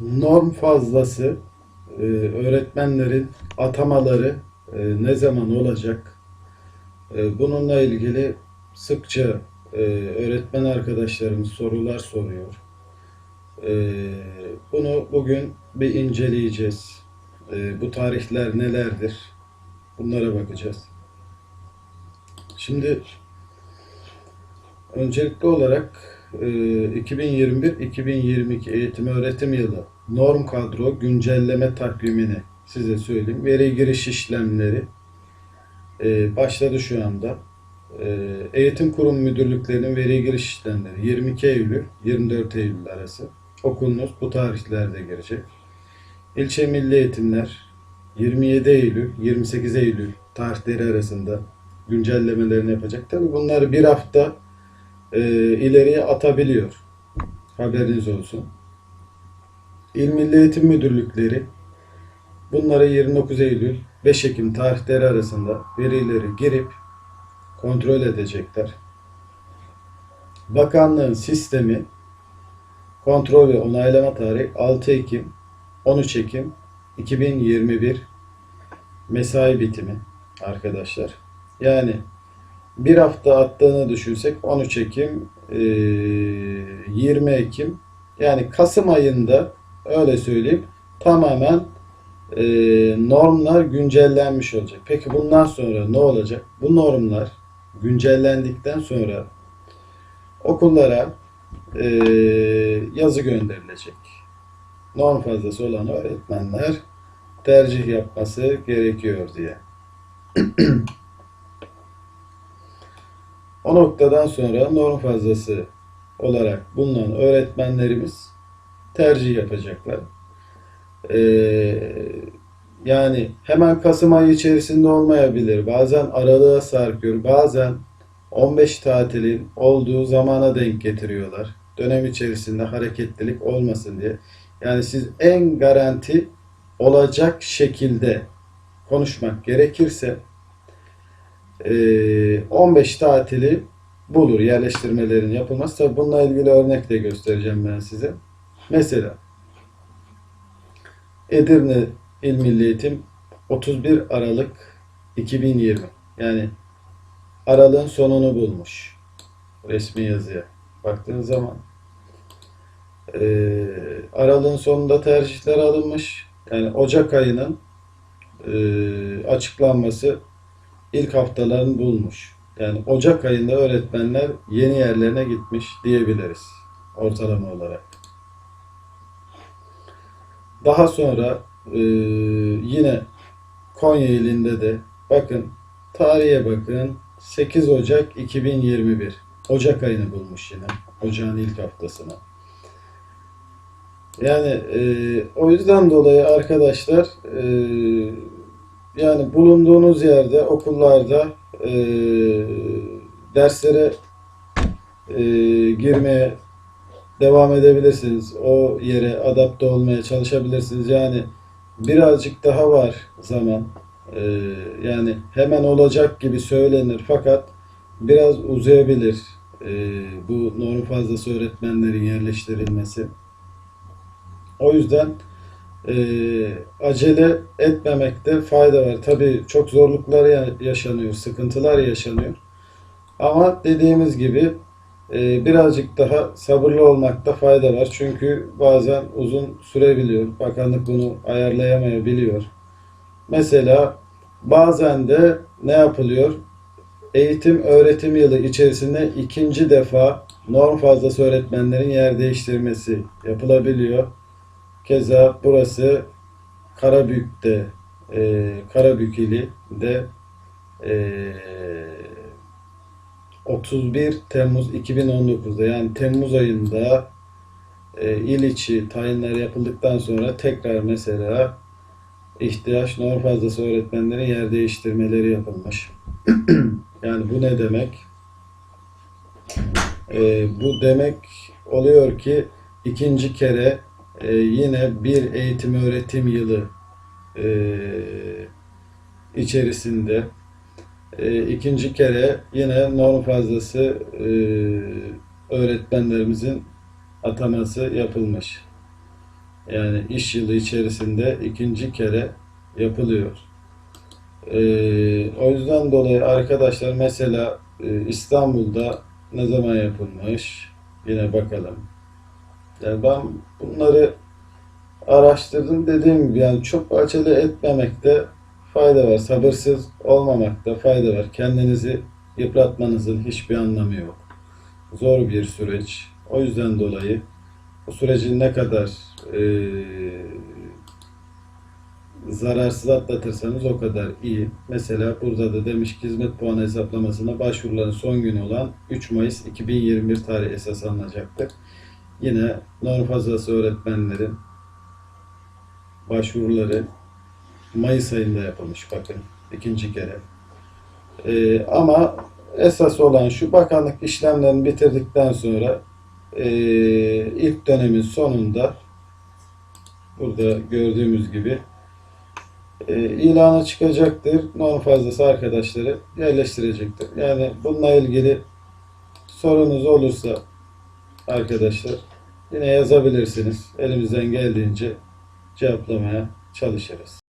norm fazlası e, öğretmenlerin atamaları e, ne zaman olacak? E, bununla ilgili sıkça e, öğretmen arkadaşlarımız sorular soruyor. E, bunu bugün bir inceleyeceğiz. E, bu tarihler nelerdir? Bunlara bakacağız. Şimdi öncelikli olarak e, 2021-2022 eğitim öğretim yılı norm kadro güncelleme takvimini size söyleyeyim. Veri giriş işlemleri e, başladı şu anda. E, eğitim kurum müdürlüklerinin veri giriş işlemleri 22 Eylül 24 Eylül arası. Okulunuz bu tarihlerde girecek. İlçe milli eğitimler 27 Eylül 28 Eylül tarihleri arasında güncellemelerini yapacak. Tabii bunları bir hafta e, ileriye atabiliyor. Haberiniz olsun. İl Milli Eğitim Müdürlükleri bunları 29 Eylül 5 Ekim tarihleri arasında verileri girip kontrol edecekler. Bakanlığın sistemi kontrol ve onaylama tarihi 6 Ekim 13 Ekim 2021 mesai bitimi arkadaşlar. Yani bir hafta attığını düşünsek 13 Ekim, eee, 20 Ekim yani Kasım ayında öyle söyleyeyim tamamen eee, normlar güncellenmiş olacak. Peki bundan sonra ne olacak? Bu normlar güncellendikten sonra okullara eee, yazı gönderilecek. Norm fazlası olan öğretmenler tercih yapması gerekiyor diye. O noktadan sonra norm fazlası olarak bulunan öğretmenlerimiz tercih yapacaklar. Ee, yani hemen Kasım ayı içerisinde olmayabilir. Bazen aralığa sarkıyor. Bazen 15 tatilin olduğu zamana denk getiriyorlar. Dönem içerisinde hareketlilik olmasın diye. Yani siz en garanti olacak şekilde konuşmak gerekirse 15 tatili bulur yerleştirmelerin yapılması. Tabi bununla ilgili örnek de göstereceğim ben size. Mesela Edirne İl Milli Eğitim 31 Aralık 2020 yani aralığın sonunu bulmuş resmi yazıya baktığınız zaman ee, aralığın sonunda tercihler alınmış yani Ocak ayının ee, açıklanması ilk haftalarını bulmuş. Yani Ocak ayında öğretmenler yeni yerlerine gitmiş diyebiliriz ortalama olarak. Daha sonra e, yine Konya ilinde de bakın tarihe bakın 8 Ocak 2021 Ocak ayını bulmuş yine Ocağın ilk haftasına. Yani e, o yüzden dolayı arkadaşlar e, yani bulunduğunuz yerde okullarda e, derslere e, girmeye devam edebilirsiniz. O yere adapte olmaya çalışabilirsiniz. Yani birazcık daha var zaman. E, yani hemen olacak gibi söylenir fakat biraz uzayabilir e, bu norm fazlası öğretmenlerin yerleştirilmesi. O yüzden e, acele etmemekte fayda var. Tabii çok zorluklar ya- yaşanıyor, sıkıntılar yaşanıyor. Ama dediğimiz gibi e, birazcık daha sabırlı olmakta fayda var. Çünkü bazen uzun sürebiliyor. Bakanlık bunu ayarlayamayabiliyor. Mesela bazen de ne yapılıyor? Eğitim öğretim yılı içerisinde ikinci defa norm fazlası öğretmenlerin yer değiştirmesi yapılabiliyor. Keza burası Karabük'te, e, Karabük ili de e, 31 Temmuz 2019'da yani Temmuz ayında e, il içi tayinler yapıldıktan sonra tekrar mesela ihtiyaç norm fazlası öğretmenlerin yer değiştirmeleri yapılmış. yani bu ne demek? E, bu demek oluyor ki ikinci kere e, yine bir eğitim öğretim yılı e, içerisinde e, ikinci kere yine norm fazlası e, öğretmenlerimizin ataması yapılmış. Yani iş yılı içerisinde ikinci kere yapılıyor. Ee, o yüzden dolayı arkadaşlar mesela e, İstanbul'da ne zaman yapılmış? Yine bakalım. Yani ben bunları araştırdım dediğim gibi yani çok acele etmemekte fayda var. Sabırsız olmamakta fayda var. Kendinizi yıpratmanızın hiçbir anlamı yok. Zor bir süreç. O yüzden dolayı bu sürecin ne kadar eee, zararsız atlatırsanız o kadar iyi. Mesela burada da demiş ki hizmet puanı hesaplamasına başvuruların son günü olan 3 Mayıs 2021 tarihi esas alınacaktır. Yine norm fazlası öğretmenlerin başvuruları Mayıs ayında yapılmış bakın ikinci kere. Ee, ama esas olan şu bakanlık işlemlerini bitirdikten sonra ee, ilk dönemin sonunda burada gördüğümüz gibi e, ilana çıkacaktır. Norm fazlası arkadaşları yerleştirecektir. Yani bununla ilgili sorunuz olursa arkadaşlar yine yazabilirsiniz. Elimizden geldiğince cevaplamaya çalışırız.